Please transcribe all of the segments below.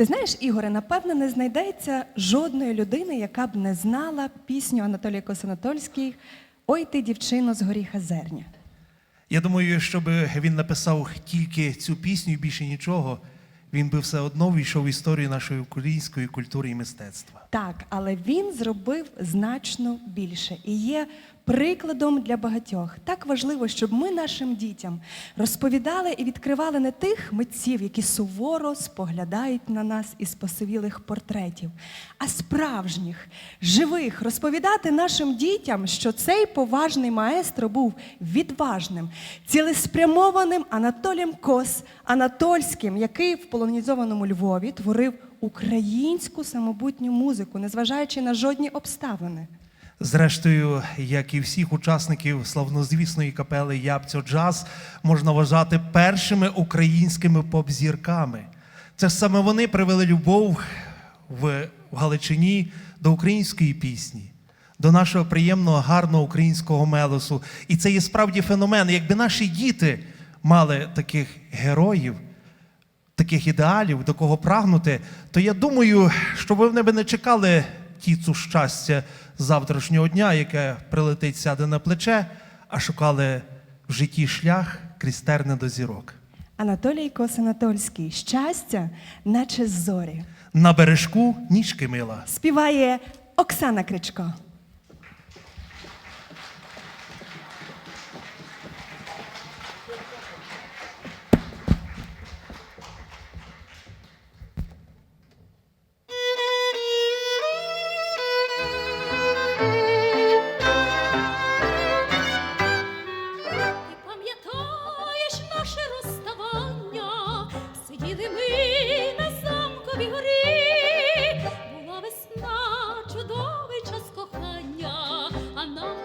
Ти знаєш, Ігоре, напевно, не знайдеться жодної людини, яка б не знала пісню Анатолія Косанатольський Ой ти, дівчино, з горіха зерня. Я думаю, щоб він написав тільки цю пісню і більше нічого, він би все одно війшов в історію нашої української культури і мистецтва. Так, але він зробив значно більше і є прикладом для багатьох. Так важливо, щоб ми нашим дітям розповідали і відкривали не тих митців, які суворо споглядають на нас із посивілих портретів, а справжніх, живих, розповідати нашим дітям, що цей поважний маестро був відважним, цілеспрямованим Анатолієм Кос Анатольським, який в полонізованому Львові творив українську самобутню музику, незважаючи на жодні обставини. Зрештою, як і всіх учасників славнозвісної капели Ябцьо Джаз, можна вважати першими українськими поп-зірками. Це саме вони привели любов в Галичині до української пісні, до нашого приємного, гарного українського мелосу. І це є справді феномен. Якби наші діти мали таких героїв, таких ідеалів, до кого прагнути, то я думаю, що вони б не чекали тіцу щастя завтрашнього дня, яке прилетить, сяде на плече, а шукали в житті шлях крізь терни до зірок. Анатолій Косанатольський щастя, наче зорі. На бережку ніжки мила. Співає Оксана Кричко. I know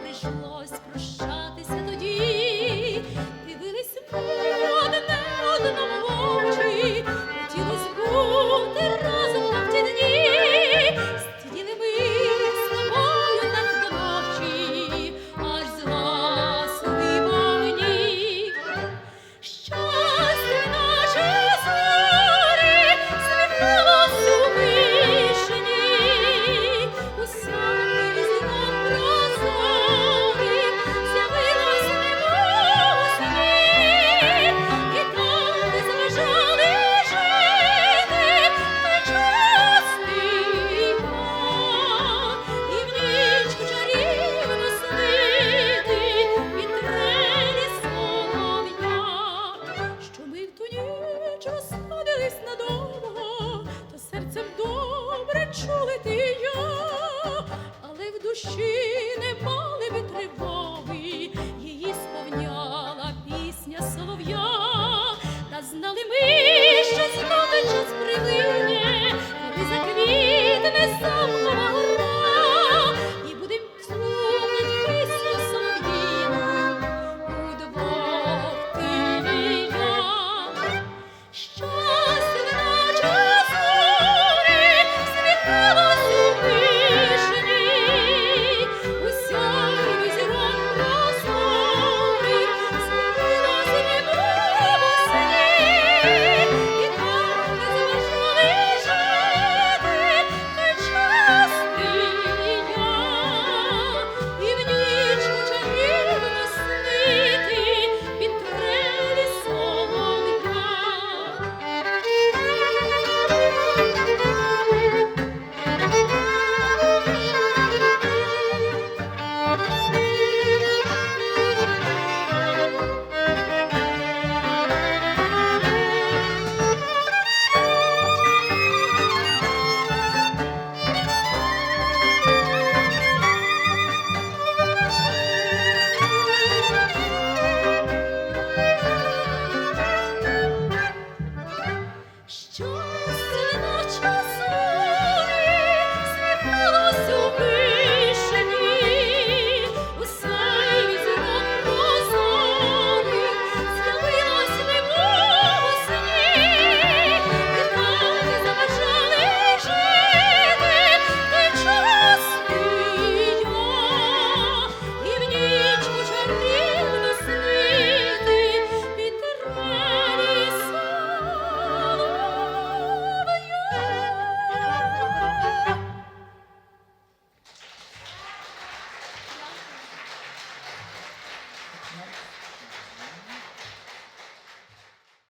she